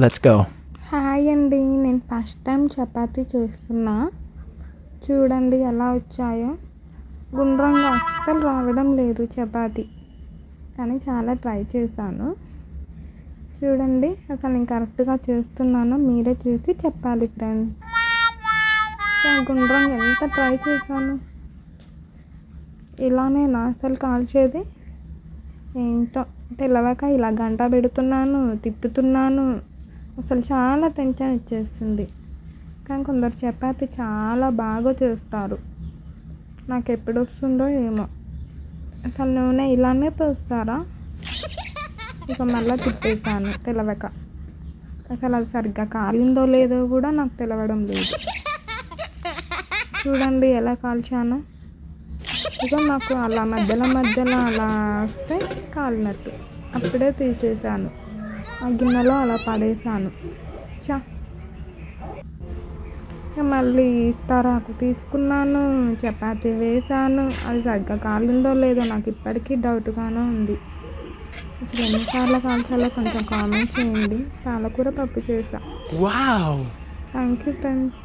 Let's go hi అండి నేను first time chapati చేస్తున్నా. చూడండి ఎలా వచ్చాయో. గుండ్రంగా అస్సలు రావడం లేదు చపాతీ. కానీ చాలా ట్రై చేశాను. చూడండి అసలు నేను కరెక్ట్గా చేస్తున్నానో మీరే చూసి చెప్పాలి ఫ్రెండ్స్ గుండ్రంగా ఎంత ట్రై చేశాను. ఇలానే నా అసలు కాల్చేది ఏంటో. తెలవక ఇలా గంట పెడుతున్నాను తిప్పుతున్నాను. అసలు చాలా టెన్షన్ ఇచ్చేస్తుంది. కానీ కొందరు చపాతి చాలా బాగా చేస్తారు. నాకు ఎప్పుడు వస్తుందో ఏమో. అసలు నూనె ఇలానే పోస్తారా? ఇక మళ్ళీ తిప్పేసాను తెలవక. అసలు అది సరిగ్గా కాలిందో లేదో కూడా నాకు తెలవడం లేదు. చూడండి ఎలా కాల్చాను. ఇక నాకు అలా మధ్యలో మధ్యలో అలా వస్తే కాలినట్టు. అప్పుడే తీసేసాను ఆ గిన్నెలో అలా పడేసాను. చా మళ్ళీ తరాకు తీసుకున్నాను చపాతీ వేసాను. అది సరిగ్గా కాలిందో లేదో నాకు ఇప్పటికీ డౌట్గానే ఉంది. ఇప్పుడు ఎన్నిసార్లు కాల్చాలో కొంచెం కామెంట్ చేయండి. పాలకూర పప్పు చేసా! Thank you friends.